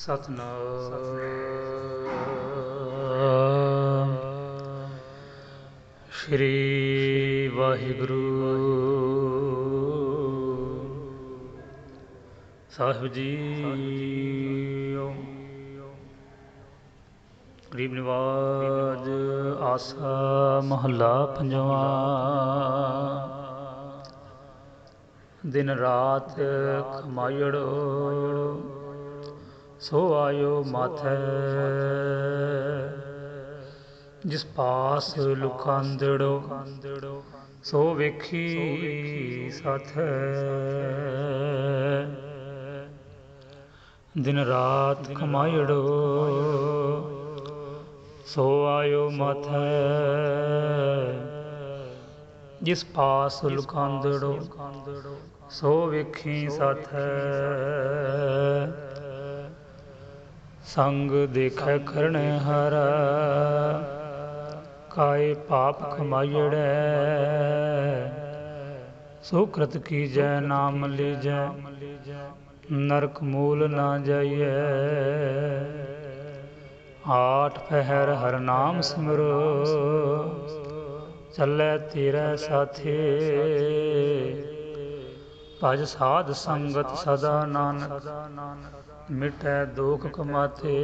ਸਤਨਾਮ। ਸ਼੍ਰੀ ਵਾਹਿਗੁਰੂ। ਸਾਹਿਬ ਜੀ ਗਰੀਬ ਨਿਵਾਜ ਆਸਾ ਮਹੱਲਾ ਪੰਜਵਾਂ। ਦਿਨ ਰਾਤ ਕਮਾਇੜੋ ਸੋ ਆਇਓ ਮਾਥੈ। ਜਿਸ ਪਾਸ ਲੁਕਾਂਦੜੋ, ਸੋ ਵੇਖੀ ਸਾਥੈ। ਦਿਨ ਰਾਤ ਕਮਾਇੜੋ ਸੋ ਆਇਓ ਮਾਥੈ। ਜਿਸ ਪਾਸ ਲੁਕਾਂਦੜੋ, ਸੋ ਵੇਖੀ ਸਾਥੈ। ਸੰਗ ਦੇਖੈ ਕਰਣ ਹਰ, ਕਾਏ ਪਾਪ ਕਮਾਈੜੈ। ਸੋ ਕ੍ਰਤ ਕੀਜੈ, ਨਾਮ ਲੀਜੈ, ਨਰਕ ਮੂਲ ਨਾ ਜਾਈਐ। ਆਠ ਪਹਿਰ ਹਰ ਨਾਮ ਸਿਮਰੋ, ਚੱਲੇ ਤੇਰੇ ਸਾਥੇ। ਭਜ ਸਾਧ ਸੰਗਤ ਸਦਾ ਨਾਨਕ ਮਿਟੈ ਦੁਖ ਕਮਾਤੇ।